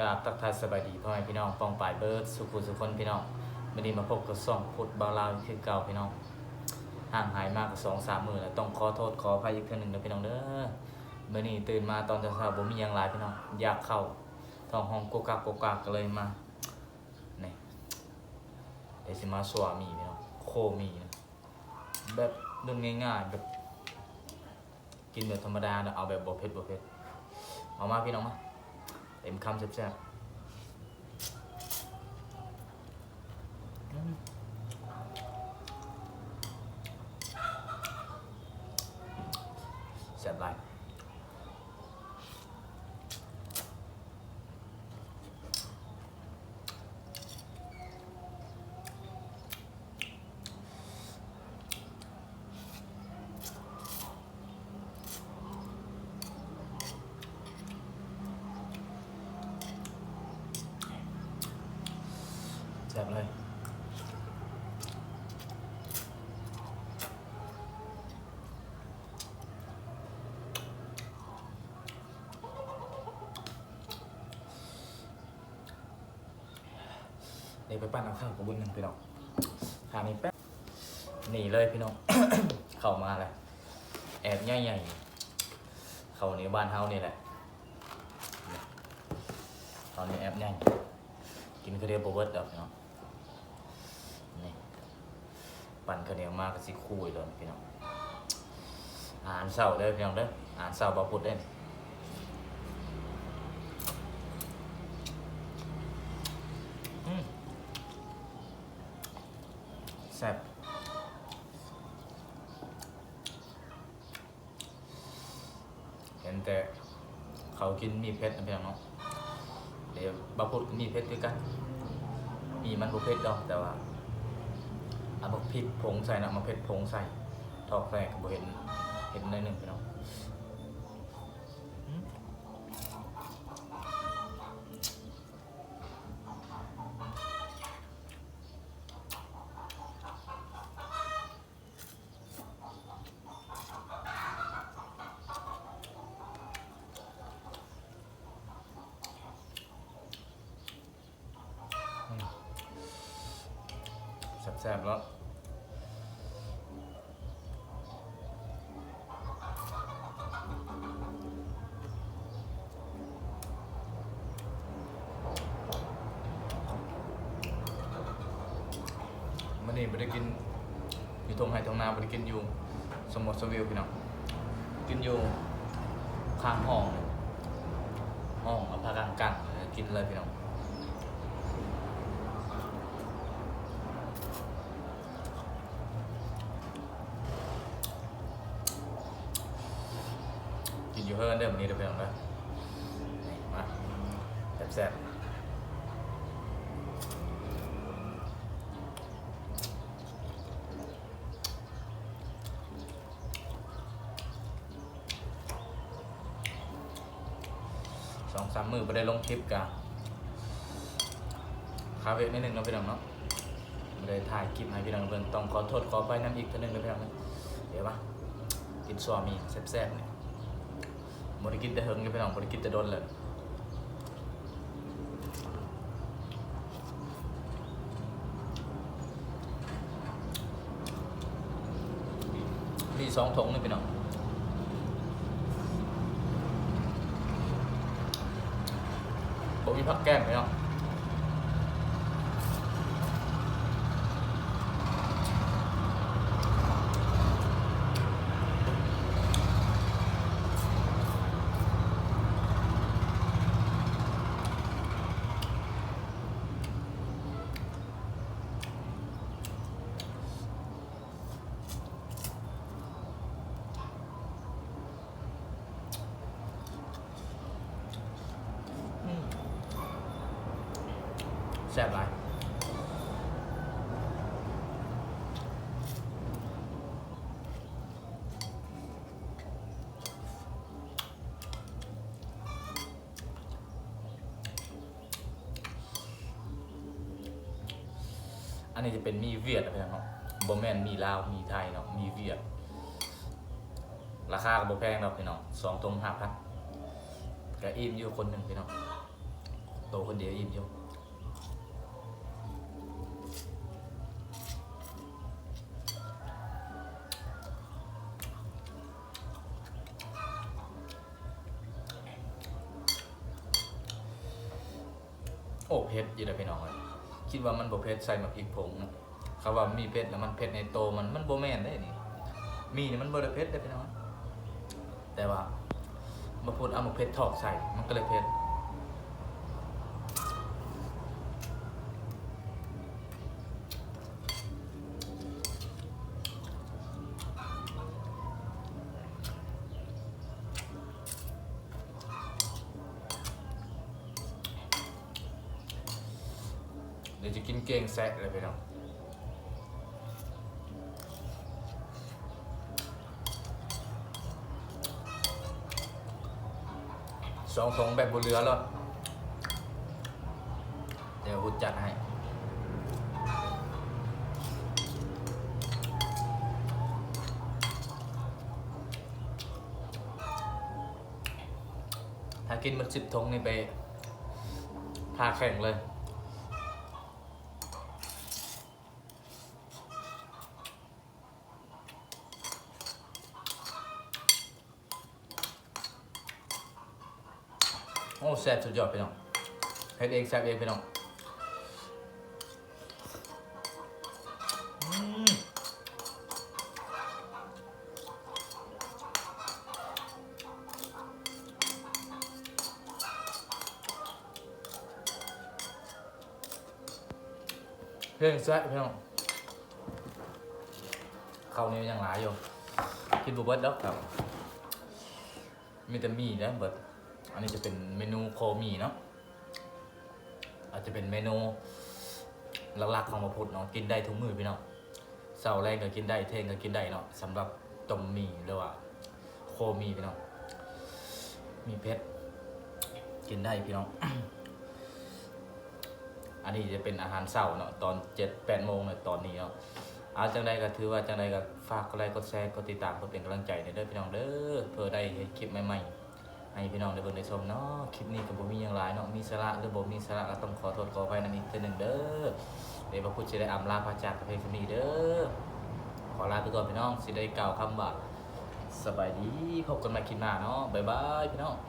กราบทักทายสบายดีพ่อแม่พี่น้องปองปายเบิร์ดสุขุสุขคนพี่น้องวันนี้มาพบกับซ่องพุทธบาลาวคือเก่าพี่น้องห่างหายมากกว่าสองสามมือแล้วต้องขอโทษขออภัยอีกเทื่อหนึ่งนะพี่น้องเด้อเมื่อนี้ตื่นมาตอนเช้าผมมีหยังหลายพี่น้องอยากเข้าท้องห้องโกกากโกกากก็เลยมานี่เดี๋ยวสิมาสวามีพี่น้องโคมีนะแบบนุ่นง่ายๆแบบกินแบบธรรมดาเอาแบบบ่เผ็ดบ่เผ็ดเอามาพี่น้องมา เต็มคำแซ่บๆอืมแซ่บหลายแซ่บเลยเดี๋ยวไปปั้นเอาข้าวกับบุญหนึ่งพี่น้องทานี้แป๊บหนีเลยพี่น้อง เข้ามาเลยแอบใหญ่ๆเข้าในบ้านเฮานี่แหละตอนนี้แอบใหญ่กินข้าวเหนียวบเวิร์ดดอกเนาะนี่ ปั่นข้าวเหนียวมากก็สิคุยเลยพี่น้องอาหารเช้าเด้อพี่น้องเด้ออาหารเช้าบ่พูดเด้อแซ่บเห็นแต่เขากินมีเพชรนะพี่น้องเนาะเดี๋ยวบาพูดมีเพชรด้วยกัน มีมันบุเพชรดอกแต่ว่า เอาบักพริกผงใส่นะมาเพ็ดผงใส่ทอกแรกบ่เห็นเห็นในอยหนึ่งไปเนาะ แซ่บแล้วมันนี่ไม่ได้กิน อยู่ตรงไห่ตรงนาไม่ได้กินอยู่ สมมติสวิลพี่น้องกินอยู่ข้างห้อง ห้องอพาร์ตกลางกันกินเลยพี่น้อง อยู่เพิ่นเด้อวันนี้เด้อเพื่อนเด้อมาแซ่บๆสองสามมือไปได้ลงคลิปกันคาเฟ่นิดหนึ่งเนาะพี่น้องเนาะไม่ได้ถ่ายคลิปให้พี่น้องเพื่อนต้องขอโทษขอไปน้ำอีกเท่านึงเด้อพี่น้องเด้อเดี๋ยวมากินซวามีแซ่บๆเนี่ย บริกินแต่เฮิงกันไปหน่องบริกินแต่โดนเลยมีสองถงนี่ไปหน่องผมมีผักแก้มไปหน่อง ซ่บหลายอันนี้จะเป็นมีเวียดนะพี่น้องเนาะบ่แมนมีลาว มีไทยเนาะ มีเวียด ราคาก็บ่แพงเนาะพี่น้องสองตรงห้าพันก็อิ่มอยู่คนหนึ่งพี่น้องโตคนเดียวอิ่มอยู่ โอ้เพชรอยู่เลยพี่น้องเอ้ยคิดว่ามันบ่เพชรใส่มาพริกผงนะเขาว่ามีเพชรแล้วมันเพชรในโตมันมันบ่แม่นได้นี่ มีนี่มันบ่ได้เพชรได้พี่น้องแต่ว่ามาพูดเอามาเพชรถอกใส่มันก็เลยเพชร เดี๋ยวจะกินเกงแซะเลยพี่น้องสองสองแบบบนเรือแล้วเดี๋ยวหุดจัดให้ถ้ากินมันสิบทงนี่ไปพาแข่งเลย อ้แซ่บสุดยอดพี่น้องเฮ็ดเองแซ่บเองพี่น้องอืมเรื่องแซ่บพี่น้องข้าวเหนี้ยังหลายอยู่กินบุเบิดดอกครับมีแต่มีนะเบิด อันนี้จะเป็นเมนูโคมีเนาะอาจจะเป็นเมนูหลักๆของมะพุดเนาะกินได้ทุกมื้อพี่เนาะเสาร์แรกก็กินได้เทงก็กินได้เนาะสำหรับต้มหมี่หรือว่า โคมีพี่เนาะมีเพชรกินได้พี่น้องอันนี้จะเป็นอาหารเช้าเนาะตอนเจ็ดแปดโมงเนาะตอนนี้เนาะเอาจังใดก็ถือว่าจังใดก็ฝากกดไลค์กดแชร์กดติดตามกดเป็นกำลังใจในเด้อพี่น้องเด้อเพื่อได้เห็นคลิปใหม่ๆ ให้พี่น้องได้เบิ่งได้ชมเนาะคลิปนี้ก็บ่มีหยังหลายเนาะมีสาระหรือบ่มีสาระก็ต้องขอโทษขออภัยนำอีกเทื่อหนึงเด้อเดี๋ยวพระพุทธจะได้อำลาพระจากประเพนี้เด้อขอลาไปก่อนพี่น้องสิได้กล่าวคำว่าสบายดีพบกันใหม่คลิปหน้าเนาะบ๊ายบายพี่น้อง